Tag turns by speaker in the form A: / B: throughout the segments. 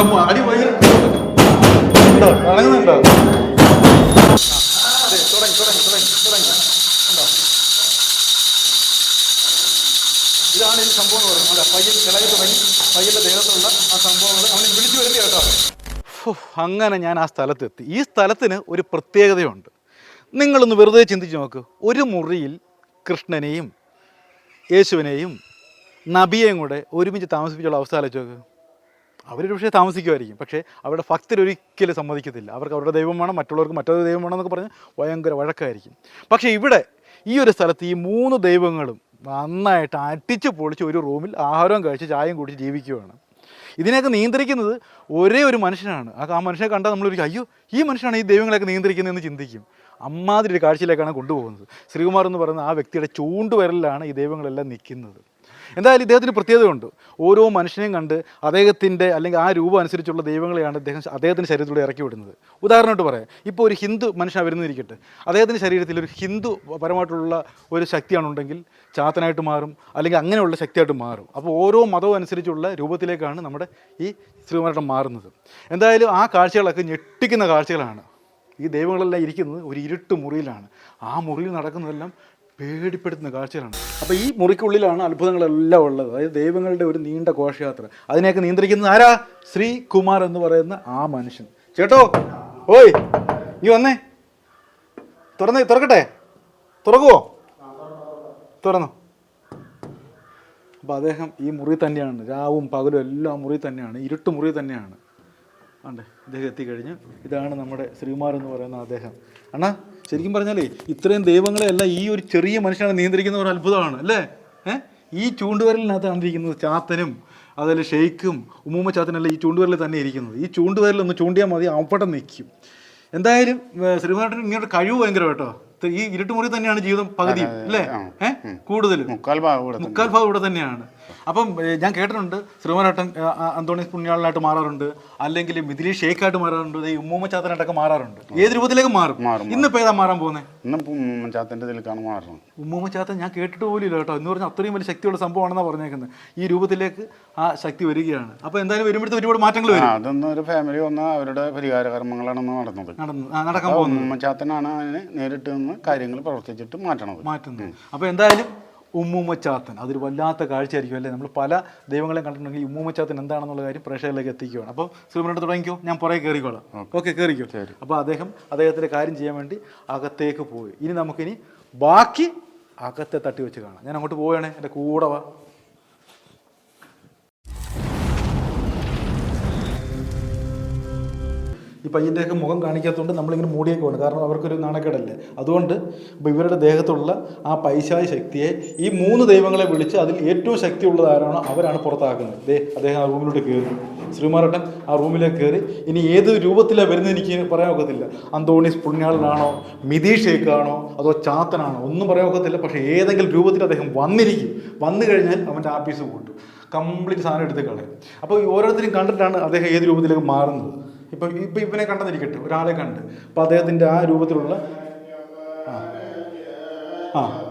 A: അടി ഭയങ്കര ഉണ്ടോ? ഇറങ്ങുന്നുണ്ടോ ദേ, തുടങ്ങി തുടങ്ങി തുടങ്ങി തുടങ്ങി. ഉണ്ടോ? ഇതാണ് ഈ സംഭവം എന്ന് പറയുന്നത്. അതെ പയ്യൻ കിളകി തുടങ്ങി. പയ്യന്റെ ദേഹത്തുള്ള ആ സംഭവങ്ങൾ അവനെ വിളിച്ചു വരുത്തി കേട്ടോ. അങ്ങനെ ഞാൻ ആ സ്ഥലത്തെത്തി. ഈ സ്ഥലത്തിന് ഒരു പ്രത്യേകതയുണ്ട്. നിങ്ങളൊന്ന് വെറുതെ ചിന്തിച്ച് നോക്ക്. ഒരു മുറിയിൽ കൃഷ്ണനെയും യേശുവിനെയും നബിയെയും കൂടെ ഒരുമിച്ച് താമസിപ്പിച്ചുള്ള അവസ്ഥ ആലോചിച്ച് നോക്ക്. അവരൊരു പക്ഷേ താമസിക്കുമായിരിക്കും. പക്ഷേ അവരുടെ ഭക്തരൊരിക്കലും സമ്മതിക്കത്തില്ല. അവർക്ക് അവരുടെ ദൈവം വേണം മറ്റുള്ളവർക്ക് മറ്റൊരു ദൈവം വേണം എന്നൊക്കെ പറഞ്ഞ് ഭയങ്കര വഴക്കായിരിക്കും. പക്ഷേ ഇവിടെ ഈ ഒരു സ്ഥലത്ത് ഈ മൂന്ന് ദൈവങ്ങളും നന്നായിട്ട് അടിച്ച് പൊളിച്ച് ഒരു റൂമിൽ ആഹാരം കഴിച്ച് ചായയും കുടിച്ച് ജീവിക്കുകയാണ് ഇതിനെയൊക്കെ നിയന്ത്രിക്കുന്നത് ഒരേ ഒരു മനുഷ്യനാണ്. ആ മനുഷ്യനെ കണ്ടാൽ നമ്മളൊരു അയ്യോ ഈ മനുഷ്യനാണ് ഈ ദൈവങ്ങളെയൊക്കെ നിയന്ത്രിക്കുന്നതെന്ന് ചിന്തിക്കും. അമ്മാതിരി ഒരു കാഴ്ചയിലേക്കാണ് കൊണ്ടുപോകുന്നത്. ശ്രീകുമാർ എന്ന് പറയുന്ന ആ വ്യക്തിയുടെ ചൂണ്ടുവരലിലാണ് ഈ ദൈവങ്ങളെല്ലാം നിൽക്കുന്നത്. എന്തായാലും ഇദ്ദേഹത്തിന് പ്രത്യേകതയുണ്ട്. ഓരോ മനുഷ്യനെയും കണ്ട് അദ്ദേഹത്തിന്റെ അല്ലെങ്കിൽ ആ രൂപം അനുസരിച്ചുള്ള ദൈവങ്ങളെയാണ് അദ്ദേഹം അദ്ദേഹത്തിന്റെ ശരീരത്തിലൂടെ ഇറക്കി വിടുന്നത്. ഉദാഹരണമായിട്ട് പറയാം. ഇപ്പോൾ ഒരു ഹിന്ദു മനുഷ്യൻ വരുന്നിരിക്കട്ടെ അദ്ദേഹത്തിന്റെ ശരീരത്തിൽ ഒരു ഹിന്ദു പരമായിട്ടുള്ള ഒരു ശക്തിയാണുണ്ടെങ്കിൽ ചാത്തനായിട്ട് മാറും അല്ലെങ്കിൽ അങ്ങനെയുള്ള ശക്തിയായിട്ട് മാറും. അപ്പോൾ ഓരോ മതവും അനുസരിച്ചുള്ള രൂപത്തിലേക്കാണ് നമ്മുടെ ഈ ശ്രീകുമാരട്ടം മാറുന്നത്. എന്തായാലും ആ കാഴ്ചകളൊക്കെ ഞെട്ടിക്കുന്ന കാഴ്ചകളാണ്. ഈ ദൈവങ്ങളെല്ലാം ഇരിക്കുന്നത് ഒരു ഇരുട്ട് മുറിയിലാണ്. ആ മുറിയിൽ നടക്കുന്നതെല്ലാം പേടിപ്പെടുത്തുന്ന കാഴ്ചകളാണ്. അപ്പോൾ ഈ മുറിക്കുള്ളിലാണ് അത്ഭുതങ്ങളെല്ലാം ഉള്ളത്. അതായത് ദൈവങ്ങളുടെ ഒരു നീണ്ട ഘോഷയാത്ര. അതിനെയൊക്കെ നിയന്ത്രിക്കുന്നത് ആരാ? ശ്രീകുമാർ എന്ന് പറയുന്ന ആ മനുഷ്യൻ. ചേട്ടോ ഓയ് നീ വന്നേ. തുറന്നേ തുറക്കട്ടെ. തുറക്കുവോ? തുറന്നു. അപ്പോൾ അദ്ദേഹം ഈ മുറി തന്നെയാണ് രാവും പകലും എല്ലാം മുറി തന്നെയാണ് ഇരുട്ട് മുറി തന്നെയാണ്. ആണ്ടേ ഇദ്ദേഹം എത്തിക്കഴിഞ്ഞു ഇതാണ് നമ്മുടെ ശ്രീകുമാർ എന്ന് പറയുന്ന അദ്ദേഹം. അണ്ണാ ശരിക്കും പറഞ്ഞാലേ ഇത്രയും ദൈവങ്ങളെല്ലാം ഈ ഒരു ചെറിയ മനുഷ്യനെ നിയന്ത്രിക്കുന്ന ഒരു അത്ഭുതമാണ് അല്ലേ? ഏഹ് ഈ ചൂണ്ടുവരലിനകത്താണ് ഇരിക്കുന്നത് ചാത്തനും അതുപോലെ ഷെയ്ക്കും ഉമ്മൂമ്മ ചാത്തനെല്ലാം ഈ ചൂണ്ടുവരലിൽ തന്നെ ഇരിക്കുന്നത്. ഈ ചൂണ്ടുവരൽ ഒന്ന് ചൂണ്ടിയാൽ മതി അവിടെ നിൽക്കും. എന്തായാലും ശ്രീകുമാരൻ ഇങ്ങനെ കഴിവ് ഭയങ്കര കേട്ടോ. ഈ ഇരുട്ടുമുറി തന്നെയാണ് ജീവിതം പകുതി അല്ലേ? ഏഹ് കൂടുതലും.
B: മുക്കാൽ ഭാഗം
A: ഇവിടെ തന്നെയാണ്. അപ്പം ഞാൻ കേട്ടിട്ടുണ്ട് ശ്രീമാനേട്ടൻ അന്തോണി പുണ്യാളനായിട്ട് മാറാറുണ്ട്. അല്ലെങ്കിൽ മിഥിലി ഷേഖായിട്ട് മാറാറുണ്ട്. ഈ ഉമ്മൂമ്മ ചാത്തനായിട്ടൊക്കെ മാറാറുണ്ട് ഏത് രൂപത്തിലേക്ക് മാറും?
B: മാറും,
A: ഇന്നിപ്പോ ഏതാ മാറാൻ പോകുന്നത്
B: ഇതിലേക്കാണ് മാറുന്നത്.
A: ഉമ്മൂമ്മ ചാത്തൻ ഞാൻ കേട്ടിട്ട് പോലും ഇല്ല കേട്ടോ. എന്ന് പറഞ്ഞാൽ അത്രയും വലിയ ശക്തിയുള്ള സംഭവമാണെന്നാണ് പറഞ്ഞേക്കുന്നത്. ഈ രൂപത്തിലേക്ക് ആ ശക്തി വരികയാണ്. അപ്പോൾ എന്തായാലും വരുമ്പോഴത്തെ ഒരുപാട് മാറ്റങ്ങൾ വരും.
B: അതൊന്നും ഒരു ഫാമിലി വന്ന അവരുടെ പരിഹാര കർമ്മങ്ങളാണ് നടന്നത്
A: നടക്കാൻ പോകുന്നത്.
B: ഉമ്മച്ചാത്തനാണ് അതിന് നേരിട്ട് നിന്ന് കാര്യങ്ങൾ പ്രവർത്തിച്ചിട്ട് മാറ്റണത്.
A: മാറ്റുന്നത്. അപ്പോൾ എന്തായാലും ഉമ്മൂമ്മച്ചാത്തൻ. അതൊരു വല്ലാത്ത കാഴ്ചയായിരിക്കും അല്ലേ? നമ്മൾ പല ദൈവങ്ങളെയും കണ്ടിട്ടുണ്ടെങ്കിൽ ഈ ഉമ്മൂമ്മച്ചാത്തൻ എന്താണെന്നുള്ള കാര്യം പ്രേക്ഷകരിലേക്ക് എത്തിക്കുകയാണ് അപ്പോൾ ശ്രീമനോട് തുടങ്ങിക്കോ? ഞാൻ പുറകെ കയറിക്കോളാം. ഓക്കെ. കയറിക്കോ. അപ്പോൾ അദ്ദേഹം അദ്ദേഹത്തിന്റെ കാര്യം ചെയ്യാൻ വേണ്ടി അകത്തേക്ക് പോയി. ഇനി നമുക്കിനി ബാക്കി അകത്തെ തട്ടി വെച്ച് കാണാം. ഞാൻ അങ്ങോട്ട് പോവുകയാണേ. എന്റെ കൂടെ വാ. ഈ പയ്യന്റെയൊക്കെ മുഖം കാണിക്കാത്തതുകൊണ്ട് നമ്മളിങ്ങനെ മൂടിയൊക്കെ വേണം കാരണം അവർക്കൊരു നാണക്കേടല്ലേ. അതുകൊണ്ട് അപ്പോൾ ഇവരുടെ ദേഹത്തുള്ള ആ പൈശാചി ശക്തിയെ ഈ മൂന്ന് ദൈവങ്ങളെ വിളിച്ച് അതിൽ ഏറ്റവും ശക്തിയുള്ളത് ആരാണോ അവരാണ് പുറത്താക്കുന്നത്. ദേ അദ്ദേഹം ആ റൂമിലോട്ട് കയറി. ശ്രീമാരട്ടൻ ആ റൂമിലേക്ക് കയറി. ഇനി ഏത് രൂപത്തിലാണ് വരുന്നത് എനിക്ക് പറയാൻ ഒക്കത്തില്ല. അന്തോണീസ് പുണ്യാളനാണോ? മിതി ഷേക്കാണോ അതോ ചാത്തനാണോ? ഒന്നും പറയാൻ ഒക്കത്തില്ല. പക്ഷേ ഏതെങ്കിലും രൂപത്തിൽ അദ്ദേഹം വന്നിരിക്കും. വന്നു കഴിഞ്ഞാൽ അവന്റെ ആപ്പീസ് കൂട്ടും കംപ്ലീറ്റ് സാധനം എടുത്ത് കളയും. അപ്പോൾ ഓരോരുത്തരും കണ്ടിട്ടാണ് അദ്ദേഹം ഏത് രൂപത്തിലേക്ക് മാറുന്നത്? ഇപ്പം ഇപ്പം ഇവനെ കണ്ടെന്നിരിക്കട്ടെ ഒരാളെ കണ്ട്. അപ്പോൾ അദ്ദേഹത്തിന്റെ ആ രൂപത്തിലുള്ള ആ. ആ.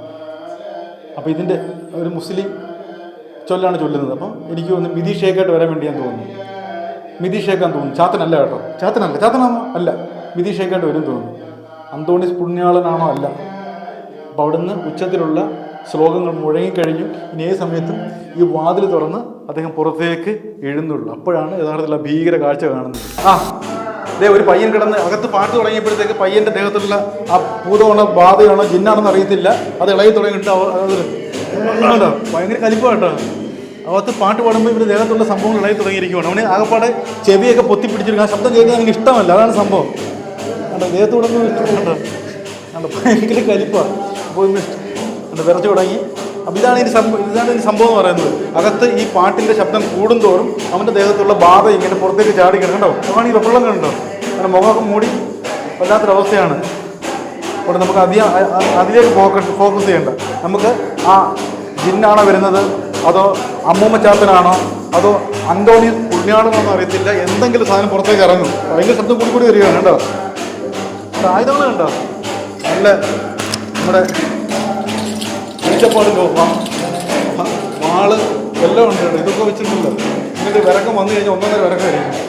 A: അപ്പോൾ ഒരു മുസ്ലിം ചൊല്ലാണ് ചൊല്ലുന്നത്. അപ്പം എനിക്ക് ഒന്ന് മിതി ഷേഖായിട്ട് വരാൻ വേണ്ടി ഞാൻ തോന്നുന്നു. മിതി ഷേക്കാന്ന് തോന്നുന്നു. ചാത്തനല്ല കേട്ടോ. ചാത്തനല്ല ചാത്തനാണോ അല്ല. മിതി ഷേഖായിട്ട് വരും തോന്നുന്നു. അന്തോണിസ് പുണ്യാളനാണോ അല്ല. അപ്പോൾ അവിടുന്ന് ഉച്ചത്തിലുള്ള ശ്ലോകങ്ങൾ മുഴങ്ങിക്കഴിഞ്ഞു ഇനി ഏത് സമയത്തും ഈ വാതിൽ തുറന്ന് അദ്ദേഹം പുറത്തേക്ക് എഴുന്നുള്ളൂ. അപ്പോഴാണ് യഥാർത്ഥത്തിലുള്ള ഭീകര കാഴ്ച കാണുന്നത്. ആ ദേ ഒരു പയ്യൻ കിടന്ന് അകത്ത് പാട്ട് തുടങ്ങിയപ്പോഴത്തേക്ക് പയ്യന്റെ ദേഹത്തുള്ള ആ ഭൂതമാണോ ബാധയാണോ ജിന്നാണെന്ന് അറിയത്തില്ല. അത് ഇളകി തുടങ്ങിയിട്ട്? ഭയങ്കര കലിപ്പാട്ടോ? അകത്ത് പാട്ട് പാടുമ്പോൾ ഇവരുടെ ദേഹത്തുള്ള സംഭവങ്ങൾ ഇളകി തുടങ്ങിയിരിക്കുകയാണ് അവന് ആകെപ്പാടെ ചെവിയൊക്കെ പൊത്തി പിടിച്ചിരിക്കും ആ ശബ്ദം കേൾക്കാൻ എനിക്ക് ഇഷ്ടമല്ല. അതാണ് സംഭവം. ദേഹത്തോടൊന്നും ഇഷ്ടമുണ്ടോ ഭയങ്കര കലിപ്പാണ് അപ്പോൾ വിറച്ചു തുടങ്ങി. അപ്പോൾ ഇതാണ് ഇതിന്റെ സംഭവം ഇതാണ് ഇതിന്റെ സംഭവം എന്ന് പറയുന്നത്. അകത്ത് ഈ പാട്ടിന്റെ ശബ്ദം കൂടുന്തോറും അവന്റെ ദേഹത്തുള്ള ബാധ ഇങ്ങനെ പുറത്തേക്ക് ചാടി കിടക്കണ്ടോ? ഈ വെള്ളം കണ്ടോ? അങ്ങനെ മുഖമൊക്കെ മൂടി വല്ലാത്തൊരവസ്ഥയാണ്. അപ്പോൾ നമുക്ക് അധികം അതിലേക്ക് ഫോക്കസ് ഫോക്കസ് ചെയ്യേണ്ട. നമുക്ക് ആ ജിന്നാണോ വരുന്നത്? അതോ അമ്മൂമ്മ ചാത്തനാണോ? അതോ അന്തോണി പുണ്യാളെന്നൊന്നും അറിയത്തില്ല. എന്തെങ്കിലും സാധനം പുറത്തേക്ക് ഇറങ്ങും. ഭയങ്കര ശബ്ദം കൂടി കൂടി വരികയാണ് കേട്ടോ. ആയുധങ്ങൾ കണ്ടോ? നല്ല നമ്മുടെ ഒറ്റപ്പാട് പോകാം വാൾ എല്ലാം ഉണ്ട് ഇതൊക്കെ വെച്ചിട്ടുണ്ട് എന്നിട്ട് വിറക്കം വന്നു കഴിഞ്ഞാൽ ഒന്നൊന്നര വിറക്കമായിരിക്കും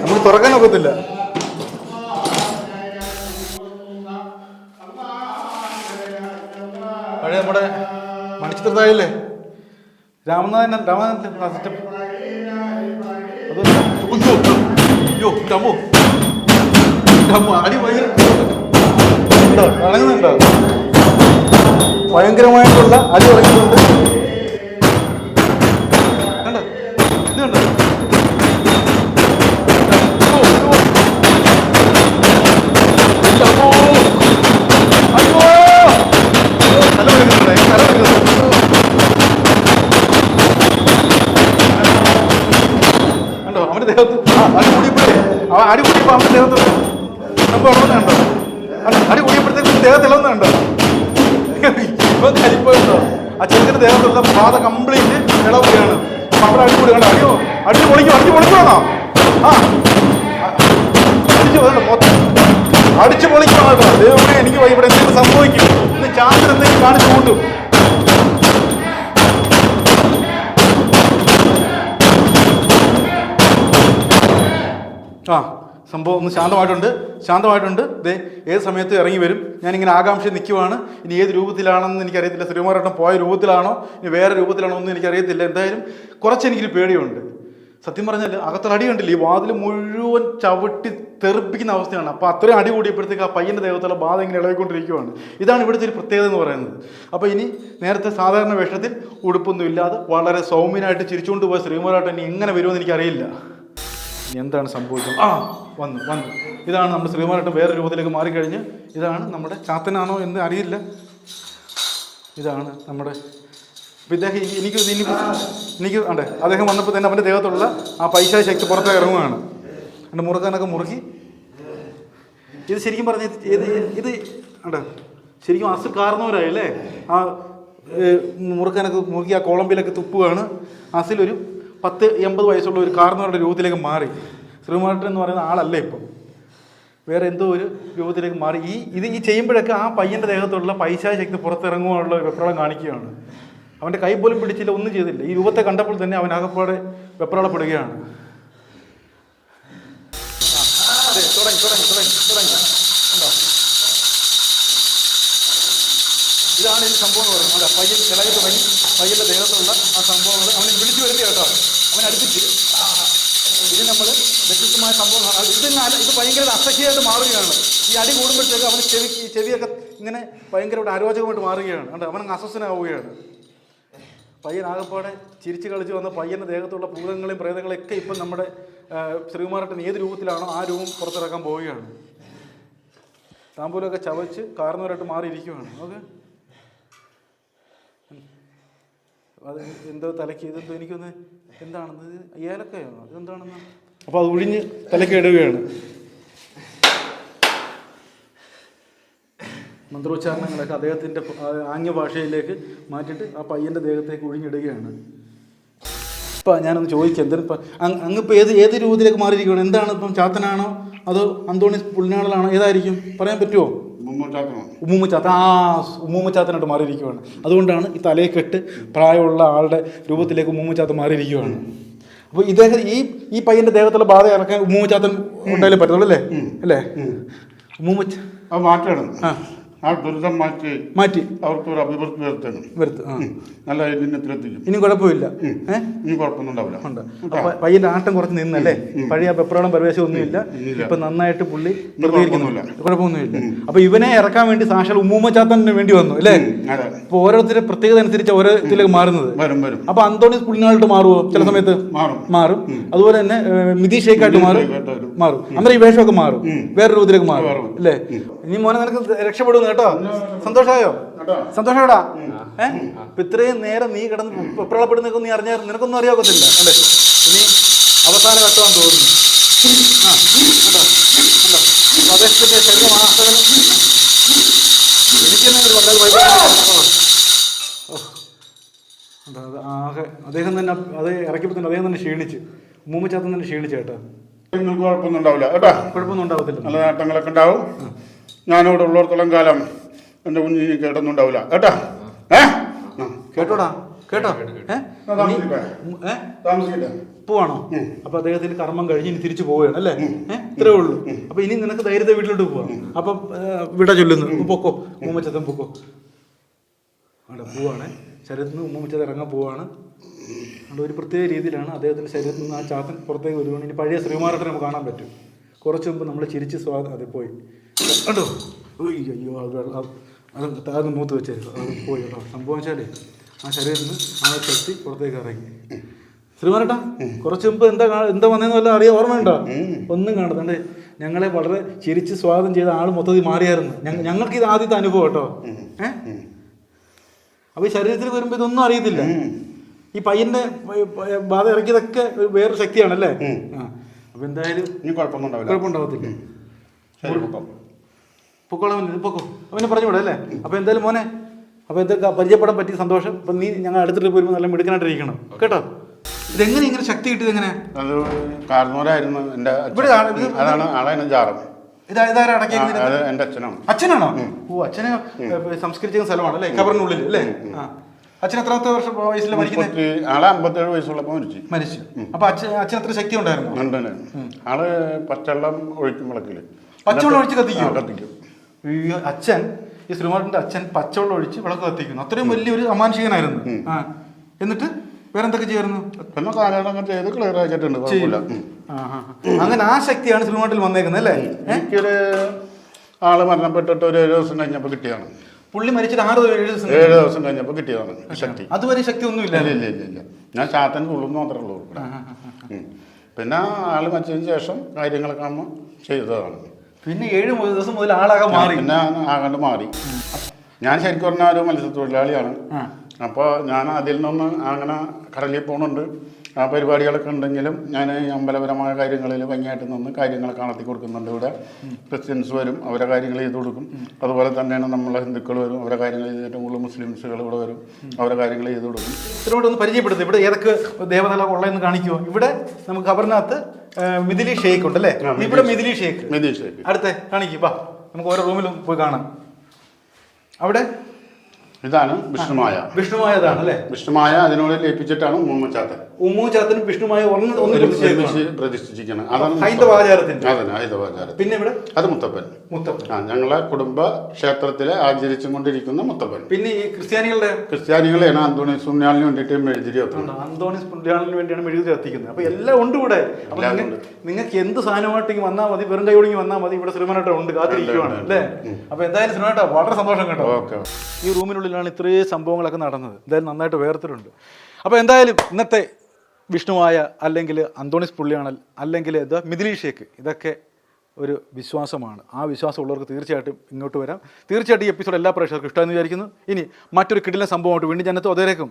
A: നമുക്ക് തുറക്കാൻ ഒക്കത്തില്ല. പഴയ നമ്മുടെ മണിച്ചിത്രത്തായില്ലേ രാമനാഥൻ രാമനാഥൻ സെറ്റപ്പ് അയ്യോ ടമോ ടമോ അടി ഭയങ്കര ഇറങ്ങുന്നുണ്ടോ ഭയങ്കരമായിട്ടുള്ള അടി ഇറങ്ങിയിട്ടുണ്ട് പാത കംപ്ലീറ്റ് ഇളവുകയാണ്. അപ്പൊ അവിടെ അടി കൂടി കണ്ടോ? അടിയോ? അടി പൊളിക്കും അടിച്ച് പൊളിക്കണോ ആ. അടിച്ച് വേണ്ട എനിക്ക് ഇവിടെ എന്തെങ്കിലും സംഭവിക്കും. ഇന്ന് ചാന്ദ്രൻ എന്തെങ്കിലും കാണിച്ചു കൂട്ടും ആ. സംഭവം ഒന്ന് ശാന്തമായിട്ടുണ്ട്. ശാന്തമായിട്ടുണ്ട്. ദേ ഏത് സമയത്ത് ഇറങ്ങി വരും? ഞാനിങ്ങനെ ആകാംക്ഷ നിൽക്കുവാണ്. ഇനി ഏത് രൂപത്തിലാണെന്ന് എനിക്കറിയത്തില്ല. ശ്രീകുമാരേട്ടൻ പോയ രൂപത്തിലാണോ? ഇനി വേറെ രൂപത്തിലാണോ ഒന്നും എനിക്കറിയത്തില്ല. എന്തായാലും കുറച്ച് എനിക്കൊരു പേടിയുണ്ട്. സത്യം പറഞ്ഞാൽ അകത്തൊരു അടി കണ്ടില്ല ഈ വാതിൽ മുഴുവൻ ചവിട്ടി തെറിപ്പിക്കുന്ന അവസ്ഥയാണ്. അപ്പോൾ അത്രയും അടി കൂടിയപ്പോഴത്തേക്ക് ആ പയ്യന്റെ ദൈവത്തിലുള്ള ബാധ ഇങ്ങനെ ഇളകിക്കൊണ്ടിരിക്കുകയാണ് ഇതാണ് ഇവിടുത്തെ ഒരു പ്രത്യേകത എന്ന് പറയുന്നത്. അപ്പോൾ ഇനി നേരത്തെ സാധാരണ വേഷത്തിൽ ഉടുപ്പൊന്നും ഇല്ലാതെ വളരെ സൗമ്യനായിട്ട് ചിരിച്ചുകൊണ്ട് പോയ ശ്രീകുമാരേട്ടൻ ഇനി എങ്ങനെ വരുമെന്ന് എനിക്കറിയില്ല. എന്താണ് സംഭവിച്ചത്? ആ വന്നു വന്നു. ഇതാണ് നമ്മുടെ ശ്രീകുമാരേട്ടൻ വേറെ രൂപത്തിലേക്ക് മാറിക്കഴിഞ്ഞ് ഇതാണ് നമ്മുടെ ചാത്തനാണോ എന്ന് അറിയില്ല. ഇതാണ് നമ്മുടെ ഇദ്ദേഹം എനിക്ക് എനിക്ക് എനിക്ക് അതെ അദ്ദേഹം വന്നപ്പോൾ തന്നെ അവന്റെ ദേഹത്തുള്ള ആ പൈസ ശക്തി പുറത്തേക്ക് ഇറങ്ങുകയാണ് എന്റെ മുറുക്കാനൊക്കെ മുറുക്കി. ഇത് ശരിക്കും പറഞ്ഞ ഇത് ഇത് അതെ ശരിക്കും അസു കാർന്നവരായല്ലേ ആ മുറുക്കാനൊക്കെ മുറുക്കി ആ കോളമ്പിലൊക്കെ തുപ്പുകയാണ് അസിലൊരു പത്ത് എൺപത് വയസ്സുള്ള ഒരു കാർന്നവരുടെ രൂപത്തിലേക്ക് മാറി. ശ്രീകുമാരൻ എന്ന് പറയുന്ന ആളല്ല ഇപ്പം? വേറെ എന്തോ ഒരു രൂപത്തിലേക്ക് മാറി. ഈ ഇത് ഈ ചെയ്യുമ്പോഴൊക്കെ ആ പയ്യന്റെ ദേഹത്തുള്ള പൈശാ ശക്തി പുറത്തിറങ്ങുവാനുള്ള വെപ്രാളം കാണിക്കുകയാണ്. അവന്റെ കൈ പോലും പിടിച്ചില്ല ഒന്നും ചെയ്തില്ല. ഈ രൂപത്തെ കണ്ടപ്പോൾ തന്നെ അവൻ ആകപ്പാടെ വെപ്രാളപ്പെടുകയാണ്. ഇതാണ് ഈ സംഭവം എന്ന് പറയുന്നത്. പയ്യൻ ഇളകി തുടങ്ങി പയ്യന്റെ ദേഹത്തുള്ള ആ സംഭവങ്ങൾ അവനെ വിളിച്ചു വരുത്തി കേട്ടോ. അവൻ അടുപ്പിച്ച് ഇത് നമ്മൾ വ്യത്യസ്തമായ സംഭവമാണ് ഇത് ഇത് ഭയങ്കര അസഹ്യമായിട്ട് മാറുകയാണ്. ഈ അടി കൂടുമ്പോഴത്തേക്ക് അവന് ചെവി ചെവിയൊക്കെ ഇങ്ങനെ ഭയങ്കര ഒരു അരോചകമായിട്ട് മാറുകയാണ്. കണ്ടോ? അവൻ അസ്വസ്ഥനാവുകയാണ്. പയ്യൻ ആകപ്പാടെ ചിരിച്ച് കളിച്ച് വന്ന പയ്യന്റെ ദേഹത്തുള്ള ഭൂതങ്ങളെയും പ്രേതങ്ങളെയും ഒക്കെ ഇപ്പം നമ്മുടെ ശ്രീകുമാരട്ടൻ ഏത് രൂപത്തിലാണോ ആ രൂപം പുറത്തിറക്കാൻ പോവുകയാണ്. താമ്പൂലൊക്കെ ചവച്ച് കാർന്നവരായിട്ട് മാറിയിരിക്കുകയാണ് ഓക്കെ? അത് എന്തോ തലയ്ക്ക് ഇതെന്തോ എനിക്കൊന്ന് എന്താണെന്ന് ഏലക്കയാണോ ഇതെന്താണെന്ന് അപ്പോൾ അത് ഒഴിഞ്ഞ് തലയ്ക്ക് ഇടുകയാണ്. മന്ത്രോച്ചാരണങ്ങളൊക്കെ അദ്ദേഹത്തിന്റെ ആംഗ്യ ഭാഷയിലേക്ക് മാറ്റിയിട്ട് ആ പയ്യന്റെ ദേഹത്തേക്ക് ഒഴിഞ്ഞിടുകയാണ് ഇപ്പം ഞാനൊന്ന് ചോദിക്കാം. എന്തിനും ഇപ്പം അങ്ങ് അങ്ങിപ്പോൾ ഏത് ഏത് രൂപത്തിലേക്ക് മാറിയിരിക്കുകയാണ്? എന്താണ് ഇപ്പം ചാത്തനാണോ അതോ അന്തോണി പുള്ളിനാളാണോ ഏതായിരിക്കും? പറയാൻ പറ്റുമോ
B: മുമ്മൂറ്റാക്കണം
A: ഉമ്മൂമ്മ ചാത്ത ആ ഉമ്മുമ്മച്ചാത്തനായിട്ട് മാറിയിരിക്കുകയാണ് അതുകൊണ്ടാണ് ഈ തലയെ കെട്ട് പ്രായമുള്ള ആളുടെ രൂപത്തിലേക്ക് ഉമ്മൂമ്മ ചാത്ത മാറിയിരിക്കുകയാണ് അപ്പോൾ ഇദ്ദേഹം ഈ ഈ പയ്യന്റെ ദേഹത്തുള്ള ബാധ ഇറക്കാൻ ഉമ്മുമ്മച്ചാത്തൻ ചാത്തൻ ഉണ്ടായാലേ പറ്റത്തുള്ളൂ അല്ലേ? അല്ലേ? ഉമ്മൂമ്മ
B: ആ മാറ്റണം.
A: ആ.
B: ആ ദുരിതം മാറ്റി
A: മാറ്റി.
B: അവർക്ക് ഒരു അഭിവൃദ്ധി വരുത്തണം.
A: വരുത്തും
B: നല്ല ഇതിനെത്തിലെത്തിക്കും
A: ഇനി കുഴപ്പമില്ല.
B: ഇനി കുഴപ്പമൊന്നും ഉണ്ടാവില്ല
A: ഉണ്ട് അപ്പൊ പയ്യന്റെ ആട്ടം കുറച്ച് നിന്നല്ലേ? പഴയ പെപ്രോളം പരിവേശം ഒന്നുമില്ല. ഇപ്പൊ നന്നായിട്ട് പുള്ളി പ്രതികരിക്കുന്നില്ല
B: കുഴപ്പമൊന്നുമില്ല.
A: കുഴപ്പമൊന്നുമില്ല. അപ്പൊ ഇവനെ ഇറക്കാൻ വേണ്ടി സാക്ഷാൽ ഉമ്മൂമ്മ ചാത്തന് വേണ്ടി വന്നു അല്ലേ? അപ്പൊ ഓരോരുത്തരുടെ പ്രത്യേകത അനുസരിച്ച് ഓരോ ഇതിലേക്ക് മാറുന്നത്.
B: വരും വരും.
A: അപ്പൊ അന്തോണീസ് പുള്ളിനായിട്ട് മാറുമോ ചില സമയത്ത്?
B: മാറും.
A: മാറും. അതുപോലെ തന്നെ മിതി ഷേക്കായിട്ട് മാറും. മാറും. അന്നേരം ഈ വേഷമൊക്കെ മാറും. വേറെ രൂപത്തിലേക്ക് മാറും
B: മാറും.
A: അല്ലേ? ഇനി മോനെ നിനക്ക് രക്ഷപ്പെടുന്നു കേട്ടോ? സന്തോഷമായോ?
B: കേട്ടോ.
A: സന്തോഷമാടാ ഏഹ് ഇപ്പൊ ഇത്രയും നേരം നീ കിടന്ന് വെപ്രാളപ്പെടുന്നൊക്കെ നീ അറിഞ്ഞാൽ നിനക്കൊന്നും അറിയാക്കത്തില്ല അല്ലേ ഇനി അവസാന ഘട്ടമാണ് തോന്നുന്നു. ആ കണ്ടോ? പ്രദേശത്തിന്റെ ശരീരമാസകലം ഒരു ആകെ അദ്ദേഹം തന്നെ അത് ഇറക്കിയപ്പോൾ തന്നെ അദ്ദേഹം തന്നെ ക്ഷീണിച്ച്. മൂമ്മച്ചാത്തൻ തന്നെ ക്ഷീണിച്ചു കേട്ടോ.
B: നിങ്ങൾക്ക് കുഴപ്പമൊന്നും ഉണ്ടാവില്ല. കേട്ടോ?
A: കുഴപ്പമൊന്നും ഉണ്ടാവത്തില്ല.
B: നല്ല നേട്ടങ്ങളൊക്കെ ഉണ്ടാവും. ഞാനിവിടെ ഉള്ളിടത്തോളം കാലം എന്റെ കുഞ്ഞു ഇനി കേട്ടൊന്നുണ്ടാവില്ല. കേട്ടാ? ഏ?
A: കേട്ടോടാ. കേട്ടോ.
B: താമസിക്കില്ല
A: പോവാണോ? അപ്പൊ അദ്ദേഹത്തിന്റെ കർമ്മം കഴിഞ്ഞ് ഇനി തിരിച്ചു പോവുകയാണ് അല്ലേ? ഇത്രേ ഉള്ളൂ. അപ്പൊ ഇനി നിനക്ക് ധൈര്യത്തെ വീട്ടിലോട്ട് പോവാം. അപ്പൊ വിട ചൊല്ലുന്നു. പൊക്കോ. ഉമ്മച്ചത്തം പൊക്കോ. അവിടെ പോവാണ്. ശരീരത്തിൽ നിന്ന് ഉമ്മച്ചത് ഇറങ്ങാൻ പോവാണ്. അവിടെ ഒരു പ്രത്യേക രീതിയിലാണ് അദ്ദേഹത്തിന്റെ ശരീരത്തിൽ നിന്ന് ആ ചാത്തൻ പുറത്തേക്ക് വരുവാണ്. ഇനി പഴയ ശ്രീമാരട്ടെ നമുക്ക് കാണാൻ പറ്റും. കുറച്ചു മുമ്പ് നമ്മൾ ചിരിച്ച് സ്വാഗതം അത് പോയി. കണ്ടോ? ഉയ്യ് അയ്യോ അത് വെള്ളം- അത് അത് താഴ്ന്ന് മൂത്ത് വെച്ചായിരുന്നു അത് പോയി കേട്ടോ. സംഭവം വെച്ചാലേ ആ ശരീരത്തിൽ നിന്ന് ആ ശക്തി പുറത്തേക്ക് ഇറങ്ങി. ശ്രീമാരട്ടാ കുറച്ച് മുമ്പ് എന്താ എന്താ വന്നതെന്ന് വല്ല അറിയാൻ ഓർമ്മയുണ്ടോ? ഒന്നും കാണത്തണ്ട് ഞങ്ങളെ വളരെ ചിരിച്ച് സ്വാഗതം ചെയ്ത ആൾ മൊത്തത്തിൽ മാറിയായിരുന്നു. ഞങ്ങൾക്ക് ഇത് ആദ്യത്തെ അനുഭവം കേട്ടോ. ഏഹ് അപ്പൊ ഈ ശരീരത്തിൽ വരുമ്പോ ഇതൊന്നും അറിയത്തില്ല. ഈ പയ്യന്റെ ബാധ ഇറക്കിയതൊക്കെ ഒരു വേറൊരു ശക്തിയാണല്ലേ? ആ. അപ്പൊ എന്തായാലും
B: ഇനി കുഴപ്പമൊന്നും ഉണ്ടാവില്ല.
A: കുഴപ്പമുണ്ടാവത്തില്ല. പൊക്കോളാം ഇത് പൊക്കോ. അവനെ പറഞ്ഞു വിടാം അല്ലേ? അപ്പൊ എന്തായാലും മോനെ അപ്പൊ എന്തൊക്കെ പരിചയപ്പെടാൻ പറ്റിയ സന്തോഷം. അപ്പൊ നീ ഞങ്ങൾ അടുത്തിട്ട് വരുമ്പോൾ നല്ല മിടുക്കനായിട്ടിരിക്കണം. കേട്ടോ? ഇതെങ്ങനെ ഇങ്ങനെ ശക്തി കിട്ടിയത് എങ്ങനെ?
B: അത് കാർന്നൂരായിരുന്നു എന്റെ.
A: ഇവിടെ ഇത്
B: അതാണ് ആളാണ് ജാറം
A: ഇതാ ഇതാരാ
B: ആ,
A: അടക്കിയത്
B: അത് എന്റെ അച്ഛനാണ്.
A: അച്ഛനാണോ? ഓ അച്ഛനെ സംസ്കരിച്ച സ്ഥലമാണ് അല്ലേ? കബറിനുള്ളിൽ അല്ലേ ആ. അച്ഛൻ എത്ര വർഷം വയസ്സിൽ മരിക്കുന്നത്
B: മുപ്പത്തി ആളെ അമ്പത്തേഴ് വയസ്സുള്ളപ്പോൾ മരിച്ചു.
A: മരിച്ചു. അപ്പൊ അച്ഛൻ അച്ഛൻ അത്ര ശക്തി ഉണ്ടായിരുന്നു?
B: ഉണ്ട് ഉണ്ട്. ആൾ പച്ചവെള്ളം ഒഴിക്കും വിളക്കിൽ.
A: പച്ചവെള്ളം ഒഴിച്ച് കത്തിക്കും?
B: ആ, കത്തിക്കും.
A: അച്ഛൻ ഈ ശ്രീമാറിന്റെ അച്ഛൻ പച്ചവെള്ളം ഒഴിച്ച് വിളക്ക് കത്തിക്കുന്നു. അത്രയും വലിയൊരു അമാനുഷികനായിരുന്നു. ആ. എന്നിട്ട് വേറെന്തൊക്കെ ചെയ്യുന്നു
B: പിന്നെ കാലഘട്ടം ചെയ്ത് ക്ലിയർ ആക്കിയിട്ടുണ്ട്.
A: അങ്ങനെ ആ ശക്തിയാണ് ശ്രീമാട്ടിൽ വന്നേക്കുന്നത് അല്ലേ?
B: എനിക്കൊരു ആൾ മരണപ്പെട്ടിട്ട് ഒരു ഏഴ് ദിവസം കഴിഞ്ഞപ്പോൾ കിട്ടിയാണ്
A: പുള്ളി മരിച്ചിട്ട് ആറ് ഏഴ് ദിവസം
B: ഏഴ് ദിവസം കഴിഞ്ഞപ്പോൾ കിട്ടിയതാണ് ശക്തി.
A: അതുവരെ ശക്തി ഒന്നും
B: ഇല്ല ഇല്ല ഇല്ല ഇല്ല. ഞാൻ ചാത്തൻ കൊള്ളുന്നു മാത്രമേ ഉള്ളൂ പിന്നെ ആൾ മരിച്ചതിന് ശേഷം കാര്യങ്ങളൊക്കെ നമ്മൾ ചെയ്തതാണ്.
A: പിന്നെ ഏഴ് ദിവസം മുതൽ ആളാകെ മാറി.
B: പിന്നെ ആകണ്ട് മാറി. ഞാൻ ശരിക്കും പറഞ്ഞാൽ ഒരു മത്സ്യത്തൊഴിലാളിയാണ്. അപ്പോൾ ഞാൻ അതിൽ നിന്ന് അങ്ങനെ കടലിൽ പോകുന്നുണ്ട് ആ പരിപാടികളൊക്കെ ഉണ്ടെങ്കിലും ഞാൻ അമ്പലപരമായ കാര്യങ്ങളിൽ ഭംഗിയായിട്ട് നിന്ന് കാര്യങ്ങളൊക്കെ കാണത്തി കൊടുക്കുന്നുണ്ട് ഇവിടെ. ക്രിസ്ത്യൻസ് വരും അവരെ കാര്യങ്ങൾ ചെയ്തു കൊടുക്കും. അതുപോലെ തന്നെയാണ് നമ്മളെ ഹിന്ദുക്കൾ വരും അവരെ കാര്യങ്ങൾ ചെയ്ത് ഏറ്റവും കൂടുതൽ മുസ്ലിംസുകൾ ഇവിടെ വരും അവരെ കാര്യങ്ങൾ ചെയ്തു കൊടുക്കും.
A: ഇതിനോട് ഒന്ന് പരിചയപ്പെടുത്തും. ഇവിടെ ഏതൊക്കെ ദേവതല ഉള്ളതെന്ന് കാണിക്കുമോ ഇവിടെ നമുക്ക് ഖബറിനകത്ത് ആ, മിഥിലി ഷേക്ക് ഉണ്ട് അല്ലേ
B: ഇവിടെ മിഥിലി
A: ഇവിടെ മിഥിലി ഷേക്ക്. അടുത്തേ കാണിക്കുക നമുക്ക് ഓരോ റൂമിലും പോയി കാണാം. അവിടെ?
B: ഇതാണ് വിഷ്ണുമായ.
A: വിഷ്ണുമായതാണ് അല്ലേ?
B: വിഷ്ണുമായ അതിനോട് ലയിപ്പിച്ചിട്ടാണ് ഉമ്മൂച്ചാത്തൻ
A: ഉമ്മൂച്ചാത്തനും വിഷ്ണുമായ.
B: പ്രതിഷ്ഠിച്ചിരിക്കണം അതാണ് അതന്നെ ഹൈന്ദവാചാരം
A: പിന്നെ ഇവിടെ?
B: അത് മുത്തപ്പൻ.
A: മുത്തപ്പൻ.
B: ആ ഞങ്ങളെ കുടുംബ ക്ഷേത്രത്തിലെ ആചരിച്ചും കൊണ്ടിരിക്കുന്ന മുത്തപ്പൻ.
A: പിന്നെ ഈ ക്രിസ്ത്യാനികളുടെ?
B: ക്രിസ്ത്യാനികളെയാണ് അന്തോണി സുന്യാളിന് വേണ്ടിയിട്ട് മെഴുതിരി അന്തോണി
A: സുന്യാളിന് പുണ്യാളിന് വേണ്ടിയാണ് മെഴുതിരി കത്തിക്കുന്നത് അപ്പൊ എല്ലാം ഉണ്ട് ഇവിടെ. നിങ്ങൾക്ക് എന്ത് സാധനമായിട്ട് വന്നാൽ മതി? വെറും കൈ വന്നാൽ മതി. ഇവിടെ ശ്രീമനോട്ടം ഉണ്ട്. കാത്തിരിക്കുവാണ്. അല്ലേ? അപ്പൊ എന്തായാലും ശ്രീമനോട്ട വളരെ സന്തോഷം കേട്ടോ.
B: ഓക്കെ
A: ഈ റൂമിനുള്ളിലാണ് ഇത്രയും സംഭവങ്ങളൊക്കെ നടന്നത്. എന്തായാലും നന്നായിട്ട് വേർത്തിട്ടുണ്ട്. അപ്പോൾ എന്തായാലും ഇന്നത്തെ വിഷ്ണുവായ അല്ലെങ്കിൽ അന്തോണിസ് പുള്ളിയാണൽ അല്ലെങ്കിൽ ഇത് മിഥിലി ഷേക്ക് ഇതൊക്കെ ഒരു വിശ്വാസമാണ്. ആ വിശ്വാസം ഉള്ളവർക്ക് തീർച്ചയായിട്ടും ഇങ്ങോട്ട് വരാം. തീർച്ചയായിട്ടും ഈ എപ്പിസോഡ് എല്ലാ പ്രേക്ഷകർക്കും ഇഷ്ടമെന്ന് വിചാരിക്കുന്നു. ഇനി മറ്റൊരു കിടിലൻ സംഭവമായിട്ട് വീണ്ടും ജനത്ത് അതേക്കും